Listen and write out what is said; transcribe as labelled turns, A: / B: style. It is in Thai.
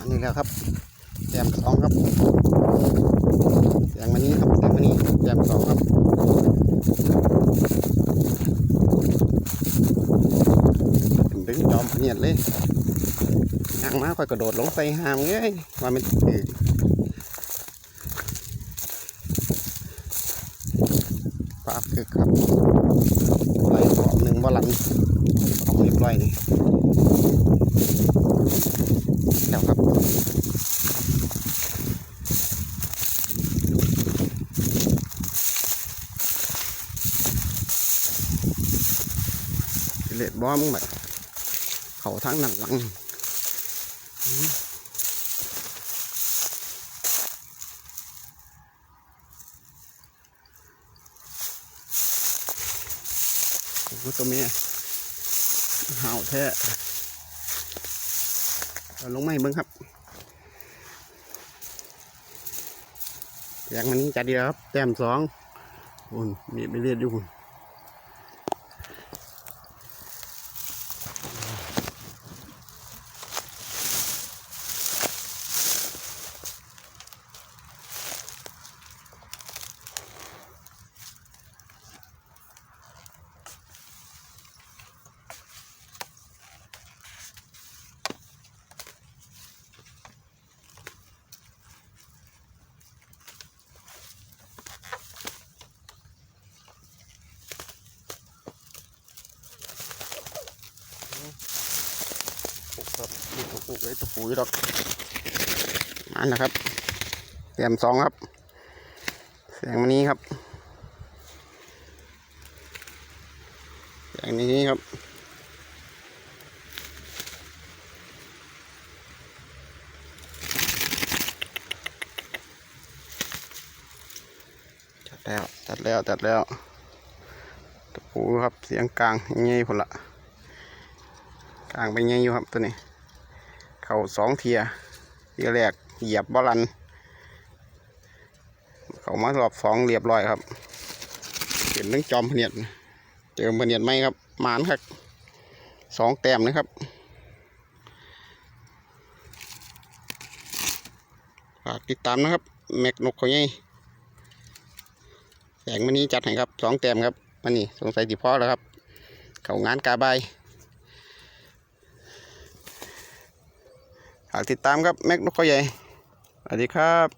A: อันนี้แล้วครับแต้มสองครับแต้มมานี้ครับแต้มมานี้แต้มสองครับดึงจอมเนียดเลยยางมาคอยกระโดดลงใส่หามเอ้ยว่ามันถือปลาคือครับไล่ขอบหนึ่งบ่หลังของเรียบร้อยนี่ แล้วครับเลดบอมแบบเขาทั้งหนังหลังโอ้ตัวเมียห่าวแท้ ลงไม้เบิ้งครับแยงมันนี้จัดดีแล้วครับ แต้มสองอุ่นมีไปเรียดอยู่หุ่น ครับปลูกปลูไอ้ตัวปุ๋ยดอกอันนะครับเตรียมสองครับแสงมันนี้ครับแสงนี้ครับจัดแล้วจัดแล้วจัดแล้วตัวปุ๋ยครับเสียงกลางเงี้ยผลละกลางไปไงอยู่ครับตัวนี้ เข่าสองเทียเทียแรกเหยียบบอลัน เขามารอบสองเรียบร้อยครับเห็นเรื่องจอมพเนียดเจอพเนียดไหมครับหมานครับสองแต้มนะครับฝากติดตามนะครับ แม็กนกเขาใหญ่แสงมันนี้จัดให้ครับสองแต้มครับมันนี่สงสัยติพ่อแล้วครับ เขางานกาบาย ฝากติดตามครับแม็กนกเขาใหญ่สวัสดีครับ